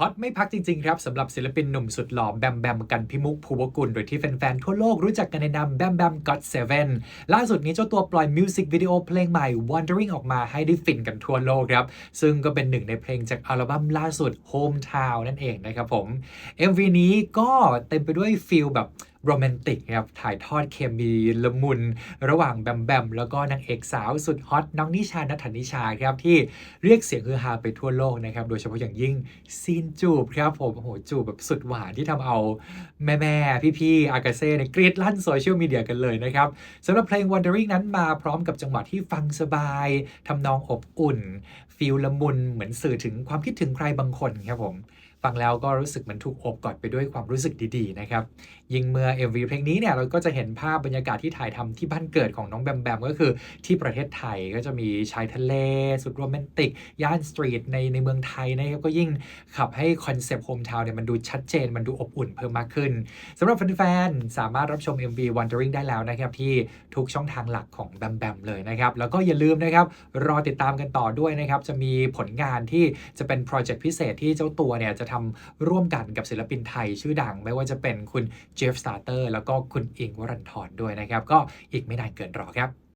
ฮอตไม่พักจริง ๆ ครับสำหรับศิลปินหนุ่มสุดหล่อแบมแบมกันพิมุกภูวกุล โดยที่แฟน ๆ ทั่วโลกรู้จักกันในนามแบมแบมก็ t เซเว่นล่าสุดนี้เจ้าตัวปล่อยมิวสิกวิดีโอเพลงใหม่ Wandering ออกมาให้ได้ฟินกันทั่วโลกครับ ซึ่งก็เป็นหนึ่งในเพลงจากอัลบั้มล่าสุด Hometown นั่นเองนะครับผม MV นี้ก็เต็มไปด้วยฟิลแบบ โรแมนติกครับถ่ายทอดเคมีละมุน ระหว่างแบมแบมแล้วก็นางเอกสาวสุดฮอตน้องนิชานัทนิชาครับที่เรียกเสียงฮือฮาไปทั่วโลกนะครับโดยเฉพาะอย่างยิ่งซีนจูบครับผมโอ้โหจูบแบบสุดหวานที่ทำเอาแม่แม่พี่พี่ๆอากาเซ่เนี่ยกรีดลั่นโซเชียลมีเดียกันเลยนะครับสำหรับเพลง Wandering นั้นมาพร้อมกับจังหวะที่ฟังสบายทำนองอบอุ่น ฟีลละมุนเหมือนสื่อถึงความคิดถึงใครบางคนครับผมฟังแล้วก็รู้สึกเหมันถูกอบกอดไปด้วยความรู้สึกดีๆนะครับ ยิ่งเมื่อ MV เพลงนี้เนี่ยเราก็จะเห็นภาพบรรยากาศที่ถ่ายทำที่บ้านเกิดของน้องแบมแบมก็คือที่ประเทศไทยก็จะมีชายทะเล สุดโรแมนติก ย่านสตรีทในในเมืองไทยนะครับก็ยิ่งขับให้คอนเซปต์โฮมทาวน์เนี่ยมันดูชัดเจนมันดูอบอุ่นเพิ่มมากขึ้นสำหรับแฟนๆสามารถรับชม MV Wandering ได้แล้วนะครับที่ทุกช่องทางหลักของแบมแบมเลยนะครับแล้วก็อย่าลืมนะครับรอติดตามกันต่อด้วยนะครับจะมีผลงานที่จะเป็นโปรเจกต์พิเศษที่เจ้าตัวเนี่ยจะทำร่วมกันกับศิลปินไทยชื่อดัง ไม่ว่าจะเป็นคุณเจฟสตาร์เตอร์แล้วก็คุณอิงวรันทรด้วยนะครับ ก็อีกไม่นานเกินรอครับ